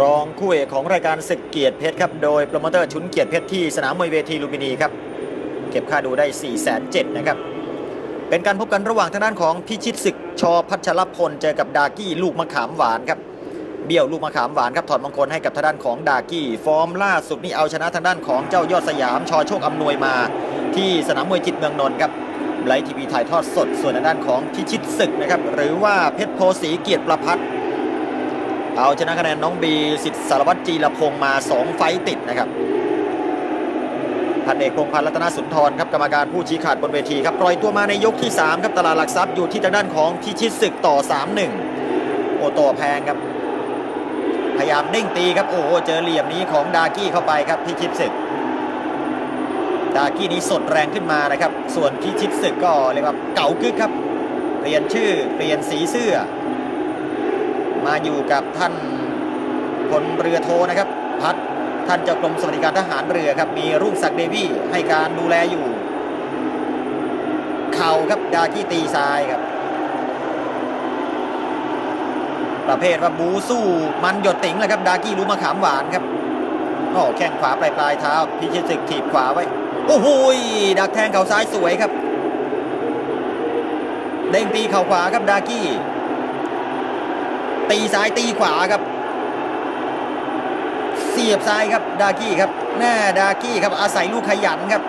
รองคู่เอกของรายการศึกเกียรติเพชรครับโดยโปรโมเตอร์ชุนเกียรติเพชรที่สนามมวยเวทีลุมพินีครับเก็บค่าดูได้4 7 0 0 0นะครับเป็นการพบกันระหว่างทางด้านของพิชิตศึกชอพัชรพลเจอกับดากี้ลูกมะขามหวานครับเบี้ยวลูกมะขามหวานครับถอดมงคลให้กับทางด้านของดากี้ฟอร์มล่าสุดนี่เอาชนะทางด้านของเจ้ายอดสยามชอโชคอำนวยมา ที่สนามมวยจิตเมืองนนท์ครับไลฟ์ทีวีถ่ายทอดสดส่วนทางด้านของพิชิตศึกนะครับหรือว่าเพชรโพสีเกียรติประพัฒน์ เอาชนะคะแนนน้องบีสิทธิสารวัตรจีรพงษ์มา 2 ไฟติดนะครับพันเอกพงพันธ์รัตนสุนทรครับกรรมการผู้ชี้ขาดบนเวทีครับปล่อยตัวมาในยกที่ 3 ครับตลาดหลักทรัพย์อยู่ที่ทางด้านของพิชิตศึกต่อ 3-1 โอ้ต่อแพงครับ พยายามเด้งตีครับโอ้โหเจอเหลี่ยมนี้ของดากี้เข้าไปครับพิชิตศึกดากี้นี้สดแรงขึ้นมานะครับ ส่วนพิชิตศึกก็เรียกว่าเก่ากึกครับ เปลี่ยนชื่อเปลี่ยนสีเสื้อ มาอยู่กับท่านพลเรือโทนะครับ พัดท่านเจ้ากรมสวัสดิการทหารเรือครับ มีรุ่งศักดิ์เดวี่ให้การดูแลอยู่ เข่าครับดากี้ตีซ้ายครับ ประเภทว่าบูสู้มันหยดติ๋งเลยครับ ดากี้รู้มาขามหวานครับโอ้แข้งขวาปลายปลายเท้าพิชิตศึกถีบขวาไว้ โอ้โหยดักแทงเข่าซ้ายสวยครับ เด้งตีเข่าขวาครับดากี้ ตีซ้ายตีขวาครับ เสียบซ้ายครับดากี้ครับแน่ดากี้ครับอาศัยลูกขยันครับ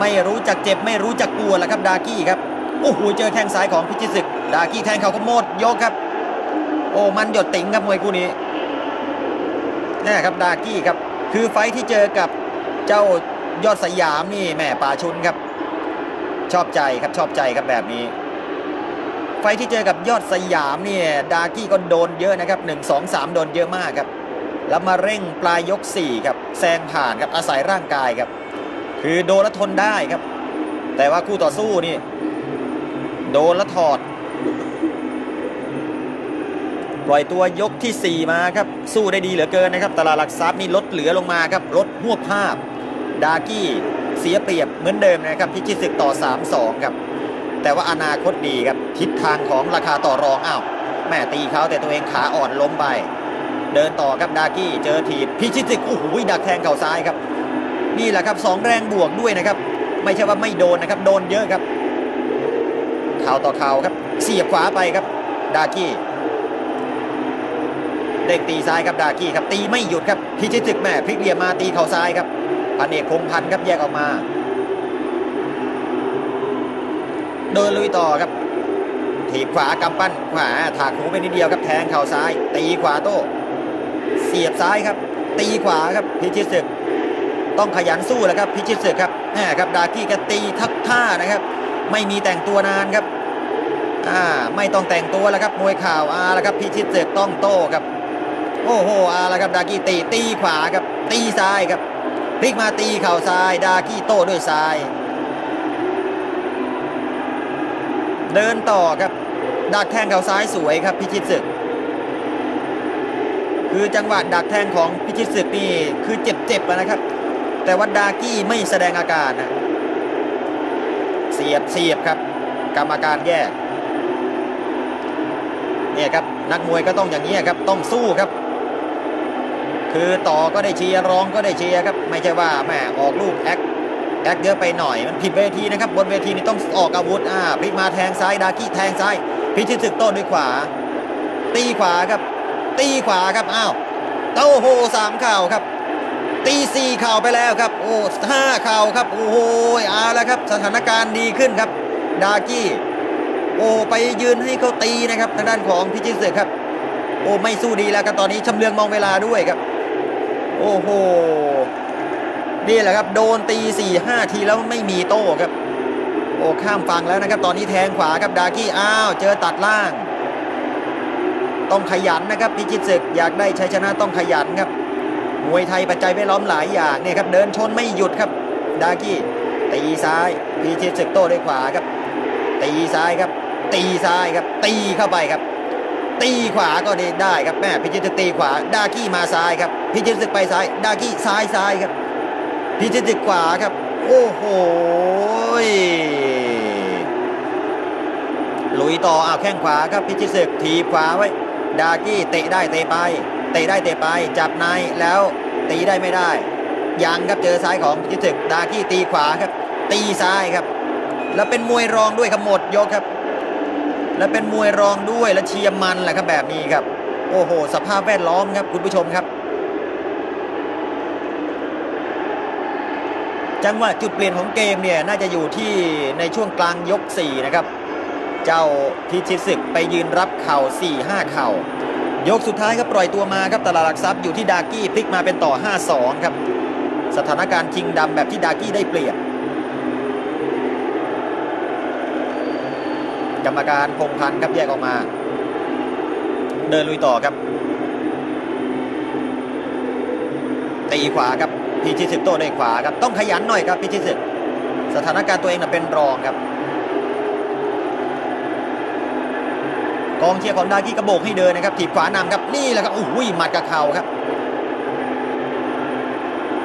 ไม่รู้จักเจ็บไม่รู้จักกลัวแหละครับดากี้ครับโอ้โหเจอแข้งซ้ายของพิชิตศึก ดากี้แทงเขาก็โมดยกครับ โอ้มันหยดติ๋งครับมวยคู่นี้แน่ครับดากี้ครับ คือไฟที่เจอกับเจ้ายอดสยามนี่แม่ป่าชุนครับ ชอบใจครับชอบใจครับแบบนี้ ไฟที่เจอกับยอดสยามเนี่ยดากี้ก็โดนเยอะนะครับ 1 2 3 โดนเยอะมากครับ แล้วมาเร่งปลายยก4ครับแซงผ่านครับอาศัยร่างกายครับ คือโดนแล้วทนได้ครับ แต่ว่าคู่ต่อสู้นี่โดนแล้วถอด ปล่อยตัวยกทีสี่ 4 มาครับ สู้ได้ดีเหลือเกินนะครับ ตลาดหลักทรัพย์นี่ลดเหลือลงมาครับลดหวภาพ ดากี้เสียเปรียบเหมือนเดิมนะครับพิชิตศึกต่อ 3-2 ครับ แต่ว่าอนาคตดีครับ ทิศทางของราคาต่อรองอ้าวแม่ตีเขาแต่ตัวเองขาอ่อนล้มไป เดินต่อครับดากี้เจอถีบพิชิตศึกโอ้โหดักแทงเข่าซ้ายครับ นี่แหละครับสองแรงบวกด้วยนะครับ ไม่ใช่ว่าไม่โดนนะครับ โดนเยอะครับเข่าต่อเข่าครับ เสียบขวาไปครับ ดากี้เด้งตีซ้ายครับดากี้ครับตีไม่หยุดครับพิชิตศึกแม่พลิกเหลี่ยมมาตีเข่าซ้ายครับพันเอกพงพันครับแยกออกมา เดินลุยต่อครับ ถีบขวากำปั้นขวาถากหูไปนิดเดียวครับแทงเข่าซ้าย ตีขวาโต้เสียบซ้ายครับ ตีขวาครับพิชิตศึก ต้องขยันสู้แหละครับพิชิตศึกครับแหมครับดากี้ก็ตีทักท่านะครับ ไม่มีแต่งตัวนานครับอ่าไม่ต้องแต่งตัวแล้วครับมวยข่าวอาแล้วครับพิชิตศึกต้องโต้ครับโอ้โหอาแล้วครับดากี้ตีตีขวาครับตีซ้ายครับพลิกมาตีเข่าซ้ายดากี้โต้ด้วยซ้ายเดินต่อครับ ดักแทงเข่าซ้ายสวยครับพิชิตศึก คือจังหวะดักแทงของพิชิตศึกนี่คือเจ็บๆอะนะครับ แต่ว่าดากี้ไม่แสดงอาการนะเสียบเสียบครับ กรรมการแยกเนี่ยครับนักมวยก็ต้องอย่างนี้ครับต้องสู้ครับ คือต่อก็ได้เชียร์ร้องก็ได้เชียร์ครับ ไม่ใช่ว่าแหมออกลูกแอคแอคเยอะไปหน่อยมันผิดเวทีนะครับ บนเวทีนี่ต้องออกอาวุธอ่าพลิกมาแทงซ้ายดากี้แทงซ้าย พิชิตศึกโต้ด้วยขวา ตีขวาครับ ตีขวาครับอ้าวโต้โหสามเข่าครับ ตีสี่เข่าไปแล้วครับ โอ้ห้าเข่าครับโอ้โหเอาแล้วครับ สถานการณ์ดีขึ้นครับ ดากี้ โอ้ไปยืนให้เขาตีนะครับ ทางด้านของพิชิตศึกครับ โอ้ไม่สู้ดีแล้วครับตอนนี้ชำเลืองมองเวลาด้วยครับ โอ้โหนี่แหละครับ โดนตีสี่ห้าทีแล้วไม่มีโต้ครับ อ้ข้ามฟังแล้วนะครับ ตอนนี้แทงขวาครับดากี้อ้าวเจอตัดล่าง ต้องขยันนะครับพิชิตศึกอยากได้ชัยชนะต้องขยันครับมวยไทยปัจจัยไม่ล้อมหลายอย่างเนี่ยครับเดินชนไม่หยุดครับ ดากี้ตีซ้ายพิชิตศึกโต้ด้วยขวาครับ ตีซ้ายครับ ตีซ้ายครับ ตีเข้าไปครับ ตีขวาก็ได้ได้ครับแม่พิชิตศึกตีขวา ดากี้มาซ้ายครับพิชิตศึกไปซ้าย ดากี้ซ้ายซ้ายครับพิชิตศึกขวาครับ โอ้โห ลุยต่ออ้าวแข้งขวาครับพิชิตศึกถีขวาไว้ ดากี้เตะได้เตะไป เตะได้เตะไป จับในแล้วตีได้ไม่ได้ยังครับเจอซ้ายของพิจิตรดากี้ตีขวาครับ ตีซ้ายครับ แล้วเป็นมวยรองด้วยครับหมดยกครับ แล้วเป็นมวยรองด้วยและเชียร์มันแหละครับแบบนี้ครับ โอ้โห สภาพแวดล้อมครับคุณผู้ชมครับจังหวะจุดเปลี่ยนของเกมเนี่ยน่าจะอยู่ที่ในช่วงกลางยก 4 นะครับ เจ้าพิชิตศึกไปยืนรับเข่า4-5 เข่ายกสุดท้ายครับปล่อยตัวมาครับตลาดหลักทรัพย์อยู่ที่ดากี้พลิกมาเป็นต่อ 5-2 ครับ สถานการณ์ชิงดำแบบที่ดากี้ได้เปรียบกรรมการพงพันธ์ครับแยกออกมา เดินลุยต่อครับตีขวาครับพิชิตศึกโต้ด้วยขวาครับต้องขยันหน่อยครับพิชิตศึกสถานการณ์ตัวเองนะเป็นรองครับ กองเชียร์ของดากี้กระโบกให้เดินนะครับถีบขวานำครับนี่แหละครับโอ้โหหมัดกับเข่าครับ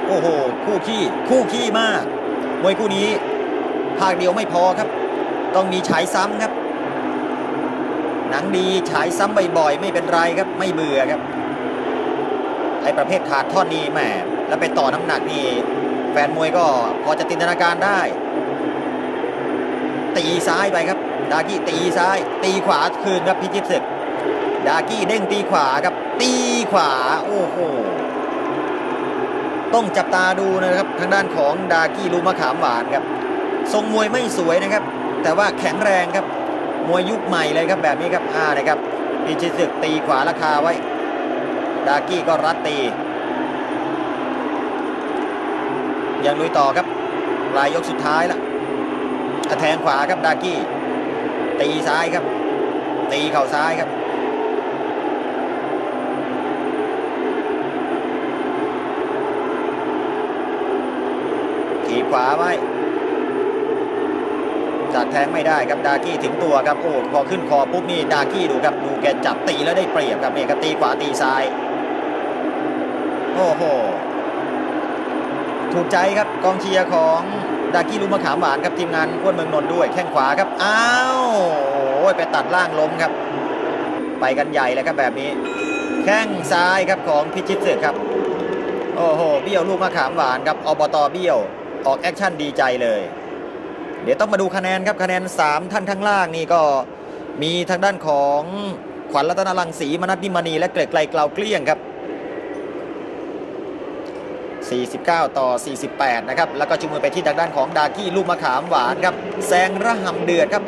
โอ้โห คู่ขี้คู่ขี้มากมวยคู่นี้ภาคเดียวไม่พอครับ ต้องมีฉายซ้ำครับ หนังดีฉายซ้ำบ่อยๆไม่เป็นไรครับไม่เบื่อครับไอประเภทขาดท่อนนี้แหมแล้วไปต่อน้ำหนักนี่แฟนมวยก็พอจะจินตนาการได้ ตีซ้ายไปครับ ดากี้ตีซ้าย ตีขวาคืนครับพิจิตรศึก ดากี้เด้งตีขวาครับ ตีขวาโอ้โหต้องจับตาดูนะครับทางด้านของดากี้ลูมะขามหวานครับ ทรงมวยไม่สวยนะครับ แต่ว่าแข็งแรงครับมวยยุคใหม่เลยครับแบบนี้ครับอ่านะครับพิชิตศึกตีขวาราคาไว้ ดากี้ก็รัดตียังลุยต่อครับลายยกสุดท้ายละแทงขวาครับดากี้ ตีซ้ายครับ ตีเข่าซ้ายครับถีบขวาไว้จากแทงไม่ได้ครับดากี้ถึงตัวครับโอ้พอขึ้นคอปุ๊บนี่ดากี้ดูครับดูแกจับตีแล้วได้เปรียบครับเนี่ยครับตีขวาตีซ้ายโอ้โหถูกใจครับกองเชียร์ของ ดากี้ลูกมะขามหวานครับทีมงานอ้วนเมืองนนท์ด้วยแข้งขวาครับอ้าวโอ้ยไปตัดล่างล้มครับ ไปกันใหญ่เลยครับแบบนี้ แข้งซ้ายครับของพิชิตศึกครับโอ้โหเบี้ยวลูกมะขามหวานครับอบตเบี้ยวออกแอคชั่นดีใจเลย เดี๋ยวต้องมาดูคะแนนครับคะแนน 3 ท่านข้างล่างนี่ก็มีทางด้านของขวัญรัตนรังสีมนัทนิมณีและเกรกไกลเกลาเกลี้ยงครับ 49 ต่อ 48 นะครับ แล้วก็จุมือไปที่ทางด้านของดากี้ลูกมะขามหวานครับแซงระหำเดือดครับ